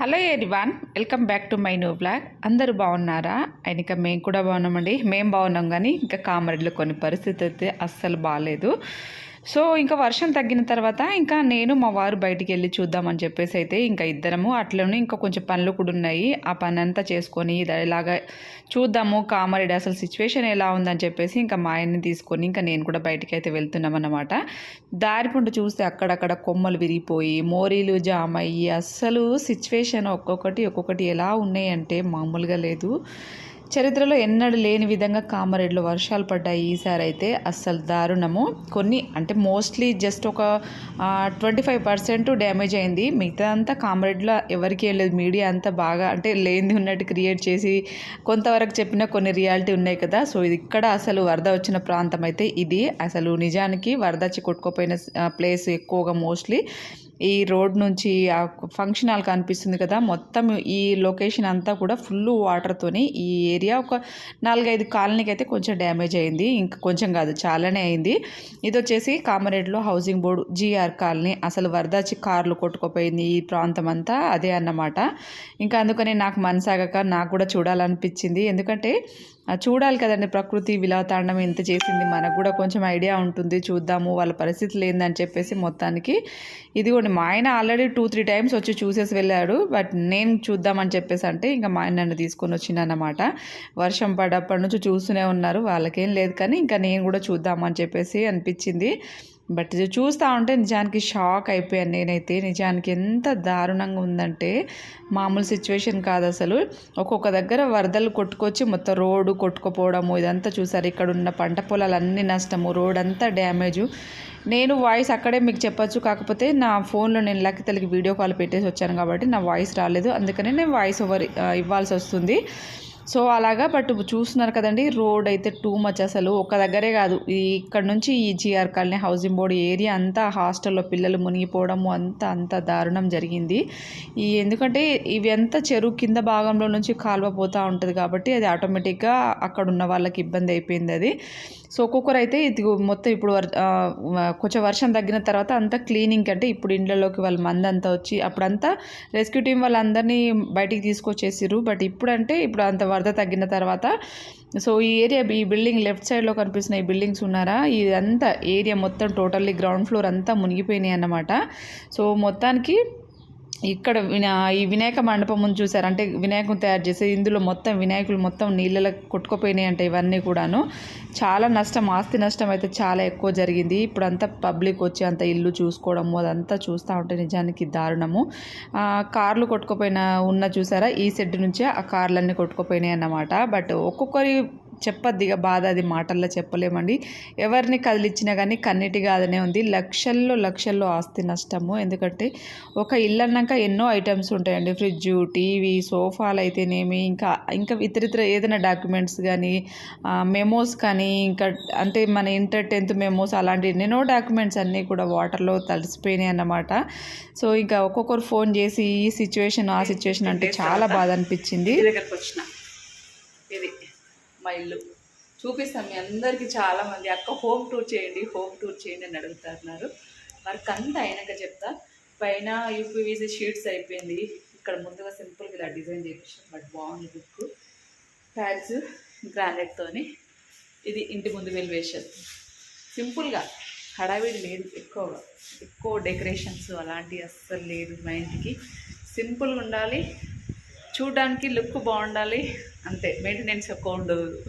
Hello everyone welcome back to my new blog అందరూ బాగున్నారా? And ఇంకా మేము కూడా బాగున్నామండి. మేము బాగున్నాం కానీ ఇంకా కామరెడ్లో కొన్ని పరిస్థితి అయితే అస్సలు బాగాలేదు సో ఇంకా వర్షం తగ్గిన తర్వాత ఇంకా నేను మా వారు బయటికి వెళ్ళి చూద్దామని చెప్పేసి అయితే ఇంకా ఇద్దరము అట్లనే ఇంకా కొంచెం పనులు కూడా ఉన్నాయి. ఆ పని అంతా చేసుకొని ఇలాగా చూద్దాము కామారెడ్డి అసలు సిచ్యువేషన్ ఎలా ఉందని చెప్పేసి ఇంకా మా ఆయన్ని తీసుకొని ఇంకా నేను కూడా బయటికి అయితే వెళ్తున్నాం అన్నమాట దారి చూస్తే అక్కడక్కడ కొమ్మలు విరిగిపోయి మోరీలు జామ్ అయ్యి అస్సలు సిచ్యువేషన్ ఒక్కొక్కటి ఒక్కొక్కటి ఎలా ఉన్నాయంటే మామూలుగా లేదు. చరిత్రలో ఎన్నడూ లేని విధంగా కామారెడ్డిలో వర్షాలు పడ్డాయి. ఈసారి అయితే అస్సలు దారుణము. కొన్ని అంటే మోస్ట్లీ జస్ట్ ఒక ట్వంటీ ఫైవ్ పర్సెంట్ డ్యామేజ్ అయింది. మిగతా అంతా కామారెడ్డిలో ఎవరికి ఏం లేదు. మీడియా అంతా బాగా అంటే లేనిది ఉన్నట్టు క్రియేట్ చేసి కొంతవరకు చెప్పిన కొన్ని రియాలిటీ ఉన్నాయి కదా. సో ఇది ఇక్కడ అసలు వరద వచ్చిన ప్రాంతం అయితే ఇది. అసలు నిజానికి వరద వచ్చి కొట్టుకోపోయిన ప్లేస్ ఎక్కువగా మోస్ట్లీ. ఈ రోడ్ నుంచి ఆ ఫంక్షన్ హాల్ కనిపిస్తుంది కదా మొత్తం ఈ లొకేషన్ అంతా కూడా ఫుల్ వాటర్తోని ఈ ఏరియా ఒక నాలుగైదు కాలనీకి అయితే కొంచెం డ్యామేజ్ అయింది ఇంకా కొంచెం కాదు చాలానే అయింది. ఇది వచ్చేసి కామరేడ్లో హౌసింగ్ బోర్డు జీఆర్ కాలనీ. అసలు వరదాచి కార్లు కొట్టుకుపోయింది ఈ ప్రాంతం అంతా అదే అన్నమాట. ఇంకా అందుకని నాకు మనసాగక నాకు కూడా చూడాలనిపించింది. ఎందుకంటే చూడాలి కదండి ప్రకృతి విలాతాండం ఎంత చేసింది. మనకు కూడా కొంచెం ఐడియా ఉంటుంది. చూద్దాము వాళ్ళ పరిస్థితులు ఏందని చెప్పేసి మొత్తానికి. ఇదిగోండి మా ఆయన ఆల్రెడీ టూ త్రీ టైమ్స్ వచ్చి చూసేసి వెళ్ళాడు. బట్ నేను చూద్దామని చెప్పేసి అంటే ఇంకా మా ఆయన నన్ను తీసుకొని వచ్చిందన్నమాట వర్షం పడప్పటి నుంచి చూస్తూనే ఉన్నారు. వాళ్ళకేం లేదు కానీ ఇంకా నేను కూడా చూద్దామని చెప్పేసి అనిపించింది. బట్ ఇది చూస్తూ ఉంటే నిజానికి షాక్ అయిపోయాను నేనైతే. నిజానికి ఎంత దారుణంగా ఉందంటే మామూలు సిచ్యువేషన్ కాదు అసలు. ఒక్కొక్క దగ్గర వరదలు కొట్టుకొచ్చి మొత్తం రోడ్డు కొట్టుకుపోవడము ఇదంతా చూసారు. ఇక్కడ ఉన్న పంట పొలాలన్నీ నష్టము రోడ్ అంతా డ్యామేజు. నేను వాయిస్ అక్కడే మీకు చెప్పచ్చు. కాకపోతే నా ఫోన్లో నేను లక్కి వీడియో కాల్ పెట్టేసి వచ్చాను కాబట్టి నా వాయిస్ రాలేదు. అందుకనే నేను వాయిస్ ఓవర్ ఇవ్వాల్సి వస్తుంది. సో అలాగా బట్ చూస్తున్నారు కదండి రోడ్ అయితే టూ మచ్ అసలు. ఒక దగ్గరే కాదు. ఇక్కడ నుంచి ఈ GR colony housing board area అంతా హాస్టల్లో పిల్లలు మునిగిపోవడము అంతా అంత దారుణం జరిగింది. ఈ ఎందుకంటే ఇవి అంతా చెరువు కింద భాగంలో నుంచి కాలువ పోతూ ఉంటుంది కాబట్టి అది ఆటోమేటిక్గా అక్కడ ఉన్న వాళ్ళకి ఇబ్బంది అయిపోయింది అది. సో ఒక్కొక్కరు అయితే ఇది మొత్తం ఇప్పుడు కొంచెం వర్షం తగ్గిన తర్వాత అంతా క్లీనింగ్ అంటే ఇప్పుడు ఇండ్లలోకి వాళ్ళ మంది అంతా వచ్చి అప్పుడంతా రెస్క్యూ టీం వాళ్ళందరినీ బయటికి తీసుకొచ్చేసారు బట్ ఇప్పుడంటే ఇప్పుడు అంత వరద తగ్గిన తర్వాత సో ఈ ఏరియా ఈ బిల్డింగ్ లెఫ్ట్ సైడ్లో కనిపిస్తున్న ఈ బిల్డింగ్స్ ఉన్నారా? ఇదంతా ఏరియా మొత్తం టోటల్లీ గ్రౌండ్ ఫ్లోర్ అంతా మునిగిపోయినాయి అన్నమాట. సో మొత్తానికి ఇక్కడ వినా ఈ వినాయక మండపం ముందు చూసారు? అంటే వినాయకుని తయారు చేసే ఇందులో మొత్తం వినాయకులు మొత్తం నీళ్ళలో కొట్టుకుపోయినాయి అంటే ఇవన్నీ కూడాను. చాలా నష్టం ఆస్తి నష్టం అయితే చాలా ఎక్కువ జరిగింది. ఇప్పుడంతా పబ్లిక్ వచ్చి అంత ఇల్లు చూసుకోవడము అదంతా చూస్తూ ఉంటే నిజానికి దారుణము. కార్లు కొట్టుకుపోయిన ఉన్న చూసారా? ఈ షెడ్ నుంచే ఆ కార్లన్నీ కొట్టుకుపోయినాయి అన్నమాట. బట్ ఒక్కొక్కరి చెప్పద్ది ఇక బాధ అది మాటల్లో చెప్పలేమండి. ఎవరిని కదిలిచ్చినా కానీ కన్నిటి కాదనే ఉంది. లక్షల్లో లక్షల్లో ఆస్తి నష్టము. ఎందుకంటే ఒక ఇల్లు అన్నాక ఎన్నో ఐటమ్స్ ఉంటాయండి. ఫ్రిడ్జ్ టీవీ సోఫాలు అయితేనేమి ఇంకా ఇంకా ఇతరితర ఏదైనా డాక్యుమెంట్స్ కానీ మెమోస్ కానీ ఇంకా అంటే మన ఇంటర్ టెన్త్ మెమోస్ అలాంటి ఎన్నెన్నో డాక్యుమెంట్స్ అన్నీ కూడా వాటర్లో తడిసిపోయినాయి అన్నమాట. సో ఇంకా ఒక్కొక్కరు ఫోన్ చేసి ఈ సిచ్యువేషన్ ఆ సిచ్యువేషన్ అంటే చాలా బాధ అనిపించింది. దగ్గరకు వచ్చిన. మా ఇల్లు. చూపిస్తాం మీ అందరికీ చాలామంది. అక్క హోమ్ టూర్ చేయండి హోమ్ టూర్ చేయండి అని అడుగుతున్నారు. వర్క్ అంతా అయినాక చెప్తా పైన యూపీవీసీ షీట్స్ అయిపోయింది. ఇక్కడ ముందుగా సింపుల్గా ఇలా డిజైన్ చేయించాం బట్ బాగుంది బుక్ ప్యాడ్స్ గ్రానైట్తోని ఇది ఇంటి ముందు వెలివేషన్ సింపుల్గా హడావిడి లేదు ఎక్కువగా. ఎక్కువ డెకరేషన్స్ అలాంటివి అస్సలు లేదు మా ఇంటికి. సింపుల్గా ఉండాలి. చూడడానికి లుక్ బాగుండాలి. అంతే మెయింటెనెన్స్ ఎక్కువ ఉండదు.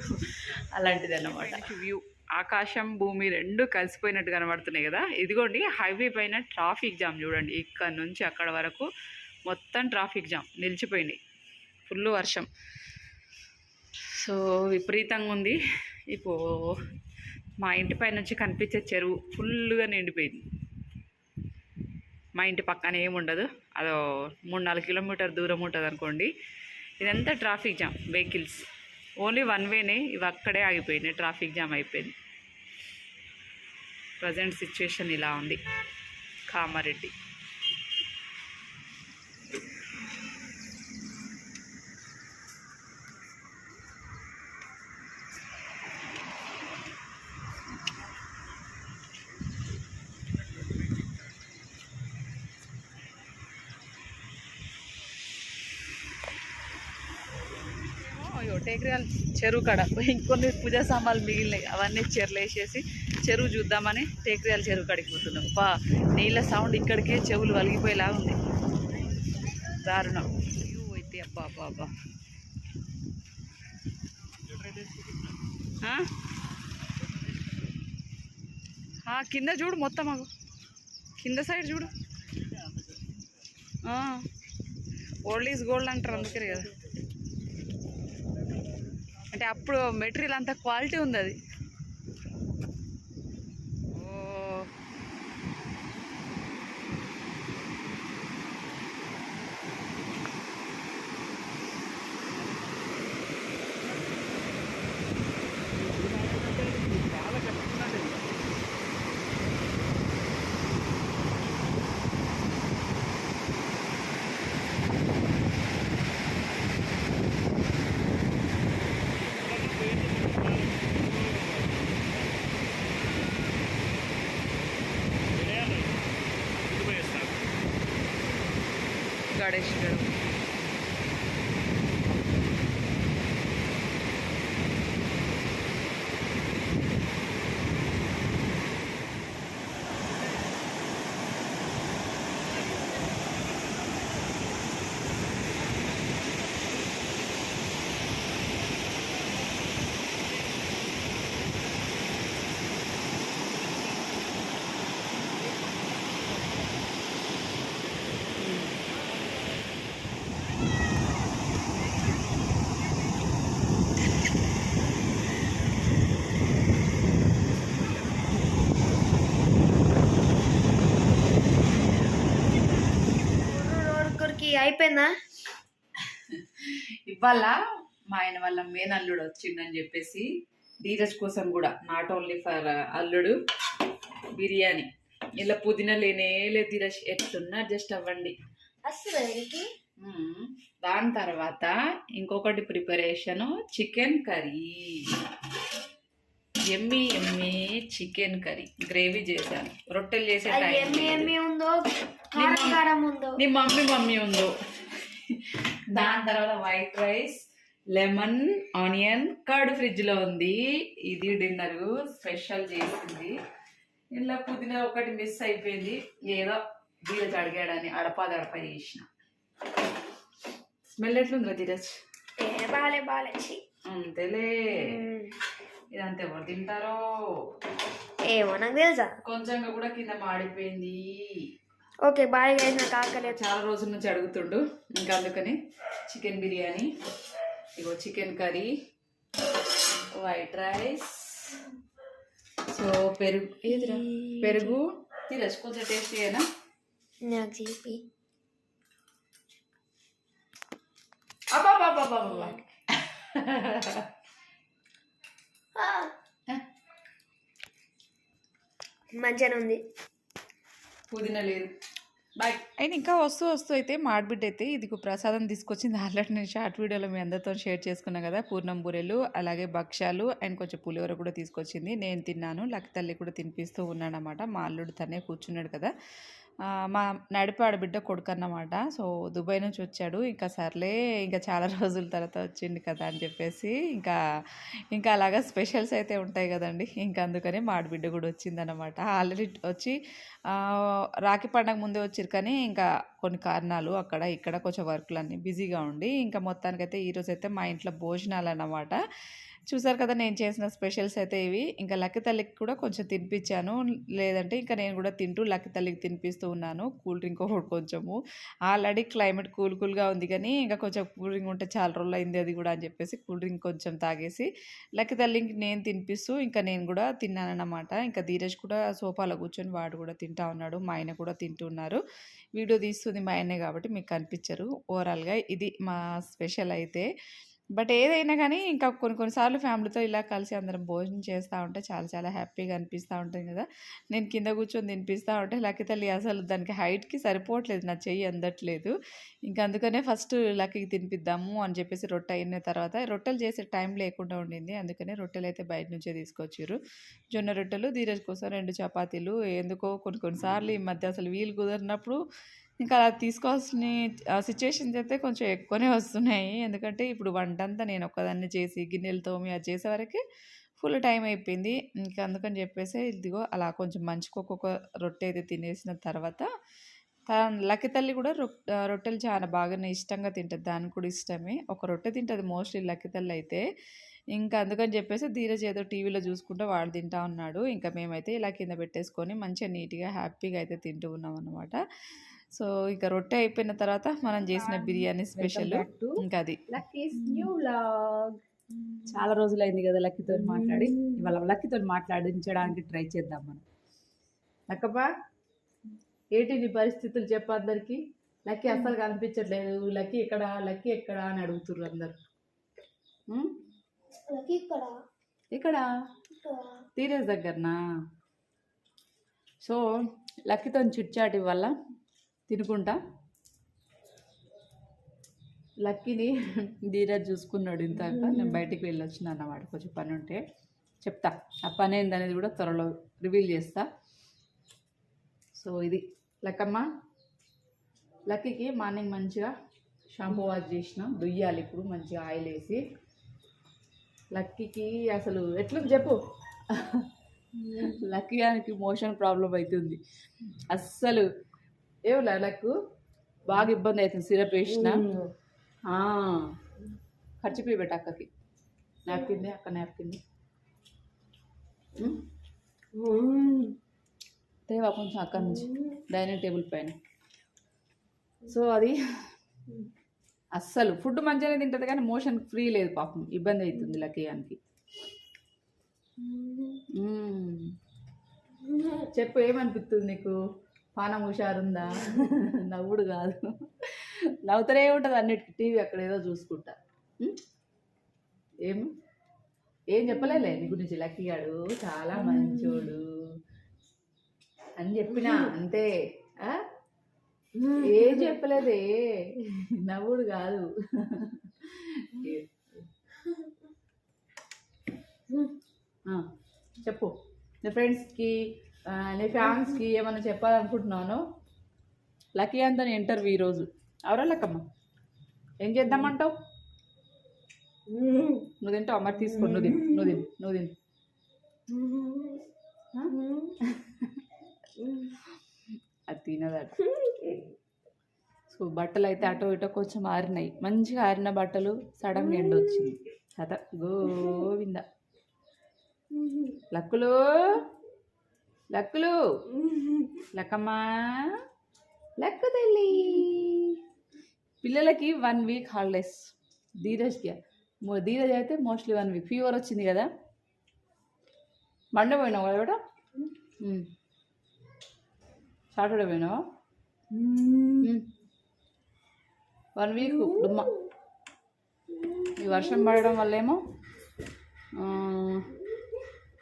అలాంటిది అన్నమాట వ్యూ ఆకాశం భూమి రెండు కలిసిపోయినట్టు కనబడుతున్నాయి కదా? ఇదిగోండి హైవే పైన ట్రాఫిక్ జామ్ చూడండి. ఇక్కడ నుంచి అక్కడ వరకు మొత్తం ట్రాఫిక్ జామ్ నిలిచిపోయింది. ఫుల్ వర్షం. సో విపరీతంగా ఉంది. ఇప్పుడు మా ఇంటి పై నుంచి కనిపించే చెరువు ఫుల్గా నిండిపోయింది. మా ఇంటి పక్కన ఏముండదు. అదో మూడు నాలుగు కిలోమీటర్ దూరం ఉంటుంది అనుకోండి. ఇదంతా traffic jam vehicles. Only one వేనే ఇవి అక్కడే ఆగిపోయినాయి ట్రాఫిక్ జామ్ అయిపోయింది. ప్రజెంట్ సిచ్యువేషన్ ఇలా ఉంది. కామారెడ్డి. టేకరియాల చెరువు కాడ. ఇంకొన్ని పూజా సామాన్లు మిగిలినాయి. అవన్నీ చెరువులు వేసేసి చెరువు చూద్దామని టేకరియాల చెరువు కాడికి పోతున్నాం. పా నీళ్ళ సౌండ్ ఇక్కడికే చెవులు వలిగిపోయేలా ఉంది. దారుణం. వ్యూ అయితే అబ్బా అబ్బా అబ్బా. కింద చూడు మొత్తం మాకు కింద సైడ్ చూడు. ఓల్డ్ ఈజ్ గోల్డ్ అంటారు అందుకే కదా. అంటే అప్పుడు మెటీరియల్ అంత క్వాలిటీ ఉంది అది. dólares. అయిపోయిందా? ఇవాళ మా ఆయన వాళ్ళ మేనల్లుడు వచ్చిండని చెప్పేసి ధీరజ్ కోసం కూడా నాట్ ఓన్లీ ఫర్ అల్లుడు బిర్యానీ. ఇలా పుదీనా లేనే లేదు ధీరజ్ ఎట్లున్నా అడ్జస్ట్ అవ్వండి. దాని తర్వాత ఇంకొకటి ప్రిపరేషన్ చికెన్ కర్రీ. ఎమ్మి ఎమ్మి చికెన్ కర్రీ. గ్రేవీ చేశాను. రొట్టెలు చేసే నీ మమ్మీ మమ్మీ ఉందో? దాని తర్వాత white rice lemon onion curd ఫ్రిడ్జ్లో ఉంది. ఇది డిన్నర్ స్పెషల్ చేసింది. ఇలా పుదీనా ఒకటి మిస్ అయిపోయింది. ఏదో ధీరజ్ అడిగాడని అడపాదడప చేసిన. స్మెల్ ఎట్లుందిరా ధీరజ్? బాలే బాలే. అంతేలే. ఇదంతా ఎవరు తింటారో? ఏమో నాకు తెలుసా? కొంచెంగా కూడా కింద మాడిపోయింది. ఓకే బాగా వేసిన కాకలేదు చాలా రోజుల నుంచి అడుగుతుండు. ఇంకా అందుకని చికెన్ బిర్యానీ ఇగో chicken curry white rice. So పెరుగు ఏదిరా? పెరుగు. తిరస్ కొంచెం టేస్టీ అయినా? నాకు చెప్పి. అబ్బాబ్బాబ్బాబ్బా మంచిగానే ఉంది. పుదీనా లేదు. బాయ్ అండ్ ఇంకా వస్తూ వస్తూ అయితే మాడ్బిడ్డ అయితే ఇది ప్రసాదం తీసుకొచ్చింది. ఆల్రెడీ నేను షార్ట్ వీడియోలో మీ అందరితో షేర్ చేసుకున్నాను కదా. పూర్ణం బూరెలు అలాగే భక్ష్యాలు అండ్ కొంచెం పులిహోర కూడా తీసుకొచ్చింది. నేను తిన్నాను. లక్ తల్లి కూడా తినిపిస్తూ ఉన్నాను అనమాట మా అల్లుడు తనే కూర్చున్నాడు కదా. మా నడిపాడు బిడ్డ కొడుకు అన్నమాట. సో దుబాయ్ నుంచి వచ్చాడు. ఇంకా సర్లే ఇంకా చాలా రోజుల తర్వాత వచ్చింది కదా అని చెప్పేసి ఇంకా ఇంకా అలాగా స్పెషల్స్ అయితే ఉంటాయి కదండి. ఇంకా అందుకని మా ఆడబిడ్డ కూడా వచ్చిందనమాట ఆల్రెడీ వచ్చి రాఖీ పండగ ముందే వచ్చారు కానీ ఇంకా కొన్ని కారణాలు అక్కడ ఇక్కడ కొంచెం వర్క్లన్నీ బిజీగా ఉండి ఇంకా మొత్తానికైతే ఈరోజు అయితే మా ఇంట్లో భోజనాలు అన్నమాట. చూసారు కదా నేను చేసిన స్పెషల్స్ అయితే ఇవి. ఇంకా లక్క తల్లికి కూడా కొంచెం తినిపించాను. లేదంటే ఇంకా నేను కూడా తింటూ లక్కి తల్లికి తినిపిస్తూ ఉన్నాను. కూల్ డ్రింక్ ఒకటి కొంచెము. ఆల్రెడీ క్లైమేట్ కూల్ కూల్గా ఉంది కానీ ఇంకా కొంచెం కూల్ డ్రింక్ ఉంటే చాలా రోజులు అయింది అది కూడా అని చెప్పేసి కూల్ డ్రింక్ కొంచెం తాగేసి లక్కీ తల్లికి నేను తినిపిస్తూ ఇంకా నేను కూడా తిన్నానన్నమాట. ఇంకా ధీరజ్ కూడా సోఫాలో కూర్చొని వాడు కూడా తింటా ఉన్నాడు. మా ఆయన కూడా తింటున్నారు వీడియో తీస్తుంది మా ఆయనే కాబట్టి మీకు కనిపించరు. ఓవరాల్గా ఇది మా స్పెషల్ అయితే. బట్ ఏదైనా కానీ ఇంకా కొన్ని కొన్నిసార్లు ఫ్యామిలీతో ఇలా కలిసి అందరం భోజనం చేస్తూ ఉంటే చాలా చాలా హ్యాపీగా అనిపిస్తూ ఉంటుంది కదా. నేను కింద కూర్చొని తినిపిస్తూ ఉంటే లక్కీ తల్లి అసలు దానికి హైట్కి సరిపోవట్లేదు నా చెయ్యి అందట్లేదు. ఇంకా అందుకనే ఫస్ట్ లక్కీకి తినిపిద్దాము అని చెప్పేసి రొట్టె అయిన తర్వాత రొట్టెలు చేసే టైం లేకుండా ఉండింది. అందుకనే రొట్టెలు అయితే బయట నుంచే తీసుకొచ్చారు జొన్న రొట్టెలు ధీరజ్ కోసం రెండు చపాతీలు ఎందుకో కొన్ని కొన్నిసార్లు ఈ మధ్య అసలు వీలు కుదిరినప్పుడు ఇంకా అలా తీసుకోవాల్సిన సిచ్యువేషన్స్ అయితే కొంచెం ఎక్కువనే వస్తున్నాయి. ఎందుకంటే ఇప్పుడు వంట అంతా నేను ఒక్కదాన్ని చేసి గిన్నెలు తోమి అది చేసే ఫుల్ టైం అయిపోయింది. ఇంకా అందుకని చెప్పేసి ఇదిగో అలా కొంచెం మంచికి ఒక్కొక్క రొట్టె అయితే తినేసిన తర్వాత లక్కి తల్లి కూడా రొ రొట్టెలు చాలా బాగానే ఇష్టంగా తింటుంది. దానికి కూడా ఇష్టమే. ఒక రొట్టె తింటుంది మోస్ట్లీ లక్కి తల్లి అయితే. ఇంకా అందుకని చెప్పేసి ధీరజ్ ఏదో టీవీలో చూసుకుంటూ వాడు తింటా ఉన్నాడు. ఇంకా మేమైతే ఇలా కింద పెట్టేసుకొని మంచిగా నీట్గా హ్యాపీగా అయితే తింటూ ఉన్నాం అనమాట సో ఇంకా రొట్టె అయిపోయిన తర్వాత మనం చేసిన బిర్యానీ స్పెషల్ ఇంకా అది. లక్కీస్ న్యూ వ్లాగ్ చాలా రోజులైంది కదా లక్కీతో మాట్లాడి. ఇవాళ లక్కీతో మాట్లాడించడానికి ట్రై చేద్దాం మనం. లక్కప్ప ఏంటి నీ పరిస్థితులు చెప్పు అందరికి? లక్కీ అస్సలు కనిపించట్లేదు. లక్కీ ఎక్కడ? లక్కీ ఎక్కడ అని అడుగుతుర్రు అందరు. ఇక్కడ. తీరేజ్ దగ్గరనా? సో లక్కీతో చిట్చాటి వల్ల తినుకుంటా. లక్కీని ధీరజ్ చూసుకున్నాడు ఇంతాక నేను బయటికి వెళ్ళొచ్చిన అన్నమాట. కొంచెం పని ఉంటే చెప్తా. ఆ పని ఏందనేది కూడా త్వరలో రివీల్ చేస్తా. సో ఇది లక్కమ్మ. లక్కీకి మార్నింగ్ మంచిగా షాంపూ వాష్ చేసిన. దుయ్యాలి ఇప్పుడు. మంచిగా ఆయిల్ వేసి. లక్కీకి అసలు ఎట్లుంది చెప్పు. లక్కీ గారికి మోషన్ ప్రాబ్లం అవుతుంది. అస్సలు ఏం లక్కు బాగా ఇబ్బంది అవుతుంది సిరప్ వేసిన. ఖర్చు పెట్ట అక్కకి. నాప్కింది అక్క నాప్కింది తేవా కొంచెం అక్కడి నుంచి. డైనింగ్ టేబుల్ పైన. సో అది అస్సలు ఫుడ్ మంచిగానే తింటుంది కానీ మోషన్ ఫ్రీ లేదు పాపం. ఇబ్బంది అవుతుంది లక్కీయానికి మ్మ్. చెప్పు ఏమనిపిస్తుంది నీకు? పానం హుషారుందా? నవ్వుడు కాదు. నవ్వుతూనే ఉంటుంది అన్నిటికీ. టీవీ అక్కడ ఏదో చూసుకుంటా? ఏం? ఏం చెప్పలేలే నీ గురించి. లక్కీగాడు చాలా మంచోడు. అని చెప్పినా అంతే? ఏం చెప్పలేదే. నవ్వుడు కాదు. చెప్పు. నీ ఫ్రెండ్స్కి నీ ఫ్యాన్స్కి ఏమైనా చెప్పాలనుకుంటున్నాను? లక్కీ అంత ఇంటర్వ్యూ ఈరోజు. ఎవరో లక్కమ్మ? ఏం చేద్దామంటావు? నువ్వు తింటావు? అమ్మ తీసుకో నువ్వు తిను నువ్వు తిను నువ్వు తిను. అది తినదట. సో బట్టలు అయితే అటో ఇటో కొంచెం ఆరినాయి. మంచిగా ఆరిన బట్టలు సడన్గా ఎండ వచ్చింది. కథ గోవింద. లక్కులు! లక్కులు. లక్కమ్మా. లక్కు తల్లి. పిల్లలకి వన్ వీక్ హాలిడేస్. ధీరజ్కి. ధీరజ్ అయితే మోస్ట్లీ వన్ వీక్. ఫీవర్ వచ్చింది కదా. మండే పోయినావు కదా బేట సాటర్డే పోయినావా? One week. డుమ్మ. ఈ వర్షం పడడం వల్లేమో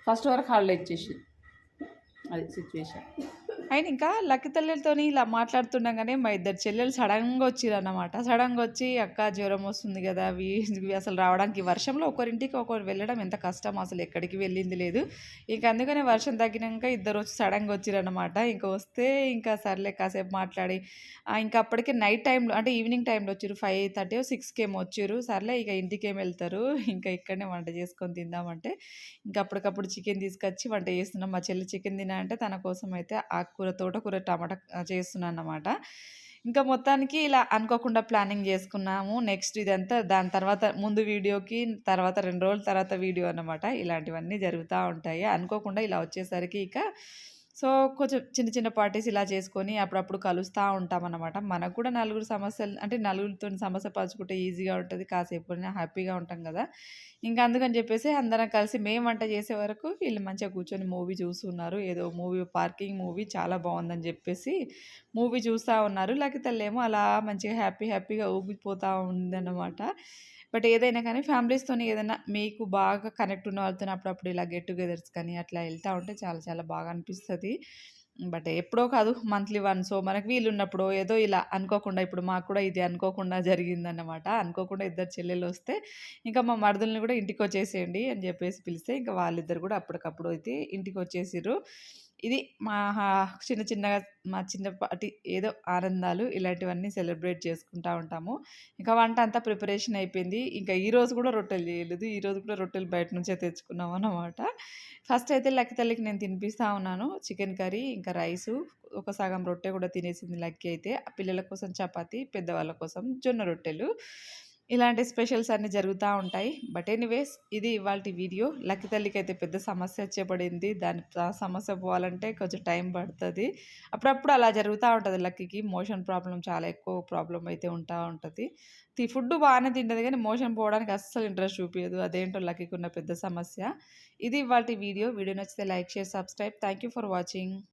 ఫస్ట్ వరకు హాలిడే ఇచ్చేసి అది సిచ్యువేషన్ ఆయన ఇంకా లక్కీ తల్లితోని ఇలా మాట్లాడుతుండగానే మా ఇద్దరు చెల్లెలు సడన్గా వచ్చిర్రు అన్నమాట సడన్గా వచ్చి అక్క జ్వరం వస్తుంది కదా అవి అసలు రావడానికి వర్షంలో ఒకరింటికి ఒకరు వెళ్ళడం ఎంత కష్టం అసలు ఎక్కడికి వెళ్ళింది లేదు. ఇంకా అందుకనే వర్షం తగ్గినాక ఇద్దరు వచ్చి సడన్గా వచ్చిర్రు అనమాట ఇంకా వస్తే ఇంకా సర్లే కాసేపు మాట్లాడి ఇంకా అప్పటికే నైట్ టైంలో అంటే ఈవినింగ్ టైంలో వచ్చారు. ఫైవ్ థర్టీ సిక్స్కి ఏమో వచ్చారు. సర్లే ఇక ఇంటికి ఏమి వెళ్తారు. ఇంకా ఇక్కడనే వంట చేసుకొని తిందామంటే ఇంకా అప్పటికప్పుడు చికెన్ తీసుకొచ్చి వంట చేస్తున్నాం. మా చెల్లి చికెన్ తినా అంటే తన కోసం అయితే ఆకుకూర తోటకూర టమాటా చేస్తున్నాను అన్నమాట ఇంకా మొత్తానికి ఇలా అనుకోకుండా ప్లానింగ్ చేసుకున్నాము. నెక్స్ట్ ఇదంతా దాని తర్వాత ముందు వీడియోకి తర్వాత రెండు రోజుల తర్వాత వీడియో అన్నమాట. ఇలాంటివన్నీ జరుగుతూ ఉంటాయి. అనుకోకుండా ఇలా వచ్చేసరికి ఇక సో కొంచెం చిన్న చిన్న పార్టీస్ ఇలా చేసుకొని అప్పుడప్పుడు కలుస్తూ ఉంటాం అన్నమాట మనకు కూడా నలుగురు సమస్యలు అంటే నలుగురితో సమస్య పంచుకుంటే ఈజీగా ఉంటుంది. కాసేపు హ్యాపీగా ఉంటాం కదా. ఇంకా అందుకని చెప్పేసి అందరం కలిసి మేము వంట చేసే వరకు వీళ్ళు మంచిగా కూర్చొని మూవీ చూస్తున్నారు. ఏదో మూవీ పార్కింగ్ మూవీ చాలా బాగుందని చెప్పేసి మూవీ చూస్తూ ఉన్నారు. లేకపోతే అలా మంచిగా హ్యాపీ హ్యాపీగా ఊగిపోతూ ఉందన్నమాట. బట్ ఏదైనా కానీ ఫ్యామిలీస్తోని ఏదైనా మీకు బాగా కనెక్ట్ ఉన్న వాళ్ళతో అప్పుడప్పుడు ఇలా గెట్ టుగెదర్స్ కానీ అట్లా వెళ్తూ ఉంటే చాలా చాలా బాగా అనిపిస్తుంది. బట్ ఎప్పుడో కాదు మంత్లీ వన్ సో మనకు వీలున్నప్పుడు ఏదో ఇలా అనుకోకుండా ఇప్పుడు మాకు కూడా ఇది అనుకోకుండా జరిగిందన్నమాట. అనుకోకుండా ఇద్దరు చెల్లెలు వస్తే ఇంకా మా మరదల్ని కూడా ఇంటికి వచ్చేసేయండి అని చెప్పేసి పిలిస్తే ఇంకా వాళ్ళిద్దరు కూడా అప్పటికప్పుడు అయితే ఇంటికి వచ్చేసారు ఇది మా చిన్న చిన్నగా మా చిన్నపాటి ఏదో ఆనందాలు ఇలాంటివన్నీ సెలబ్రేట్ చేసుకుంటూ ఉంటాము. ఇంకా వంట అంతా ప్రిపరేషన్ అయిపోయింది. ఇంకా ఈరోజు కూడా రొట్టెలు చేయలేదు. ఈరోజు కూడా రొట్టెలు బయట నుంచే తెచ్చుకున్నాం అన్నమాట. ఫస్ట్ అయితే లక్కీ తల్లికి నేను తినిపిస్తూ ఉన్నాను. చికెన్ కర్రీ ఇంకా రైసు ఒక సగం రొట్టె కూడా తినేసింది లక్కీ అయితే. ఆ పిల్లల కోసం చపాతి పెద్దవాళ్ళ కోసం జొన్న రొట్టెలు. ఇలాంటి స్పెషల్స్ అన్నీ జరుగుతూ ఉంటాయి. బట్ ఎనీవేస్ ఇది ఇవాళ వీడియో. లక్కి తల్లికి అయితే పెద్ద సమస్య వచ్చే పడింది దాని సమస్య పోవాలంటే కొంచెం టైం పడుతుంది. అప్పుడప్పుడు అలా జరుగుతూ ఉంటుంది లక్కీకి. మోషన్ ప్రాబ్లం చాలా ఎక్కువ ప్రాబ్లం అయితే ఉంటా ఉంటుంది. ఫుడ్ బాగానే తింటుంది కానీ మోషన్ పోవడానికి అస్సలు ఇంట్రెస్ట్ చూపించదు అదేంటో లక్కీకి ఉన్న పెద్ద సమస్య. ఇది ఇవాళ వీడియో. వీడియో నచ్చితే like share subscribe. Thank you for watching.